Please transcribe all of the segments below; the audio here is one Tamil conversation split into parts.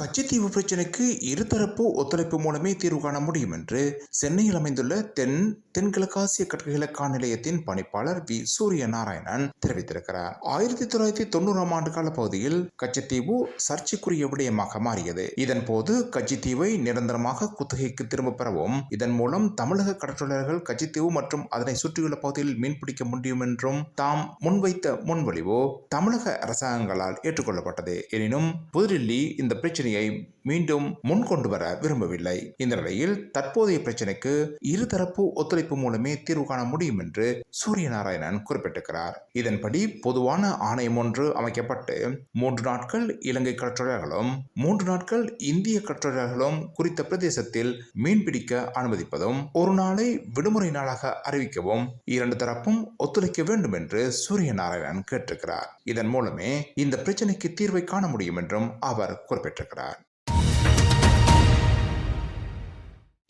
கச்சத்தீவு பிரச்சினைக்கு இருதரப்பு ஒத்துழைப்பு மூலமே தீர்வு காண முடியும் என்று சென்னையில் அமைந்துள்ள தென் தென்கிழக்காசிய கட்டளைக்கான நிலையத்தின் பணிப்பாளர் வி. சூரிய நாராயணன் தெரிவித்திருக்கிறார். ஆயிரத்தி தொள்ளாயிரத்தி தொண்ணூறாம் ஆண்டு கால பகுதியில் கச்சத்தீவு சர்ச்சைக்குரிய விடயமாக மாறியது. இதன் போது கச்சத்தீவை நிரந்தரமாக குத்தகைக்கு திரும்பப் பெறவும் இதன் மூலம் தமிழக கடற்றொழிலாளர்கள் கச்சத்தீவு மற்றும் அதனை சுற்றியுள்ள பகுதியில் மீன்பிடிக்க முடியும் என்றும் தாம் முன்வைத்த முன்மொழிவு தமிழக அரசாங்கங்களால் ஏற்றுக்கொள்ளப்பட்டது. எனினும் புதுடில்லி இந்த பிரச்சனை பிரச்சனையை மீண்டும் முன்கொண்டு வர விரும்பவில்லை. இந்த நிலையில் தற்போதைய பிரச்சனைக்கு இருதரப்பு ஒத்துழைப்பு மூலமே தீர்வு காண முடியும் என்று சூரியநாராயணன் குறிப்பிட்டிருக்கிறார். இதன்படி பொதுவான ஆணையம் ஒன்று அமைக்கப்பட்டு மூன்று நாட்கள் இலங்கை கடற்றொழிலாளர்களும் மூன்று நாட்கள் இந்திய கடற்றொழிலாளர்களும் குறித்த பிரதேசத்தில் மீன்பிடிக்க அனுமதிப்பதும் ஒரு நாளை விடுமுறை நாளாக அறிவிக்கவும் இரண்டு தரப்பும் ஒத்துழைக்க வேண்டும் என்று சூரியநாராயணன் கேட்டிருக்கிறார். இதன் மூலமே இந்த பிரச்சனைக்கு தீர்வை காண முடியும் என்றும் அவர் குறிப்பிட்டிருக்கிறார். that.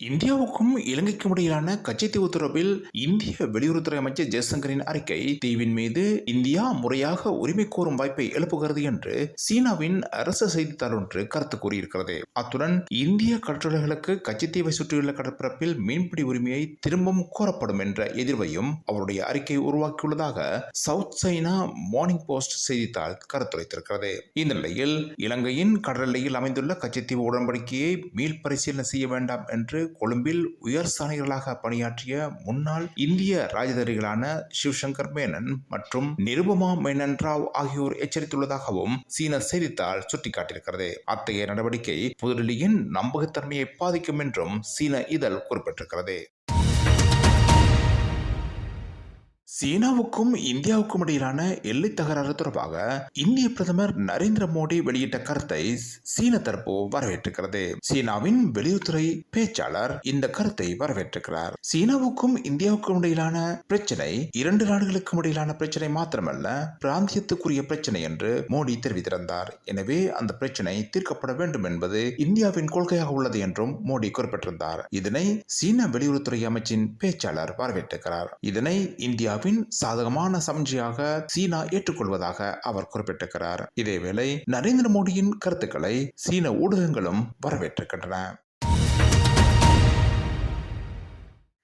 இந்தியாவுக்கும் இலங்கைக்கும் இடையிலான கச்சத்தீவு தொடர்பில் இந்திய வெளியுறவுத்துறை அமைச்சர் ஜெய்சங்கரின் அறிக்கை தீவின் மீது இந்தியா முறையாக உரிமை கோரும் வாய்ப்பை எழுப்புகிறது என்று சீனாவின் அரசு செய்தித்தாள் ஒன்று கருத்து கூறியிருக்கிறது. அத்துடன் இந்திய கடற்றொழில்களுக்கு கச்சத்தீவை சுற்றியுள்ள கடற்பரப்பில் மீன்பிடி உரிமையை திரும்பவும் கோரப்படும் என்ற எதிர்வையும் அவருடைய அறிக்கை உருவாக்கியுள்ளதாக சவுத் சைனா மார்னிங் போஸ்ட் செய்தித்தாள் கருத்துரைத்திருக்கிறது. இந்த நிலையில் இலங்கையின் கடல் அமைந்துள்ள கச்சத்தீவு உடன்படிக்கையை மீள் பரிசீலனை செய்ய வேண்டாம் என்று கொழும்பில் உயர் சாணிகளாக பணியாற்றிய முன்னாள் இந்திய ராஜதரிகளான சிவசங்கர் மேனன் மற்றும் நிருபமா மேனன் ராவ் ஆகியோர் எச்சரித்துள்ளதாகவும் சீன செய்தித்தாள் சுட்டிக்காட்டியிருக்கிறது. அத்தகைய நடவடிக்கை புதுடில்லியின் நம்பகத்தன்மையை பாதிக்கும் என்றும் சீன இதழ் குறிப்பிட்டிருக்கிறது. சீனாவுக்கும் இந்தியாவுக்கும் இடையிலான எல்லை தகராறு தொடர்பாக இந்திய பிரதமர் நரேந்திர மோடி வெளியிட்ட கருத்தை சீன தரப்பு வரவேற்றிருக்கிறது. சீனாவின் வெளியுறவுத்துறை பேச்சாளர் இந்த கருத்தை வரவேற்றிருக்கிறார். சீனாவுக்கும் இந்தியாவுக்கும் இடையிலான பிரச்சனை இரண்டு நாடுகளுக்கும் இடையிலான பிரச்சனை மாத்திரமல்ல பிராந்தியத்துக்குரிய பிரச்சனை என்று மோடி தெரிவித்திருந்தார். எனவே அந்த பிரச்சனை தீர்க்கப்பட வேண்டும் என்பது இந்தியாவின் கொள்கையாக உள்ளது என்றும் மோடி குறிப்பிட்டிருந்தார். இதனை சீன வெளியுறவுத்துறை அமைச்சின் பேச்சாளர் வரவேற்றிருக்கிறார். இதனை இந்தியா இந்தியாவின் சாதகமான சமஞ்சியாக சீனா ஏற்றுக்கொள்வதாக அவர் குறிப்பிட்டிருக்கிறார். இதேவேளை நரேந்திர மோடியின் கருத்துக்களை சீன ஊடகங்களும் வரவேற்றிருக்கின்றன.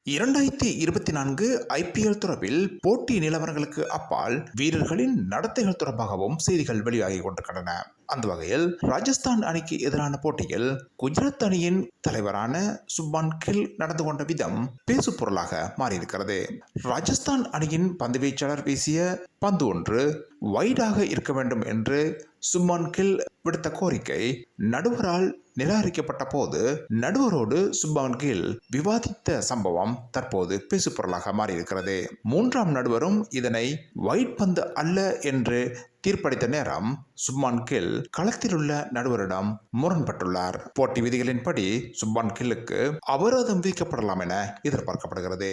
இரண்டாயிரத்தி இருபத்தி நான்கு ஐபிஎல் தொடர்பில் போட்டி நிலவரங்களுக்கு அப்பால் வீரர்களின் நடத்தைகள் தொடர்பாகவும் செய்திகள் வெளியாகி கொண்டிருக்கின்றன. அந்த வகையில் ராஜஸ்தான் அணிக்கு எதிரான போட்டியில் குஜராத் அணியின் தலைவரான சுப்பான் கில் நடந்து கொண்ட விதம் பேசு பொருளாக மாறியிருக்கிறது. ராஜஸ்தான் அணியின் பந்து வீச்சாளர் வீசிய பந்து ஒன்று வைடாக இருக்க வேண்டும் என்று சுப்மான் கில் விடுத்த கோரிக்கை நடுவரால் நிராகரிக்கப்பட்ட போது நடுவரோடு சுப்பான் கில் விவாதித்த சம்பவம் தற்போது பேசு பொருளாக மாறியிருக்கிறது. மூன்றாம் நடுவரும் இதனை வைட் பந்து அல்ல என்று தீர்ப்பளித்த நேரம் சுப்மான் கில் களத்தில் உள்ள நடுவரிடம் முரண்பட்டுள்ளார். போட்டி விதிகளின்படி சுப்மான் கில்லுக்கு அபராதம் விதிக்கப்படலாம் என எதிர்பார்க்கப்படுகிறது.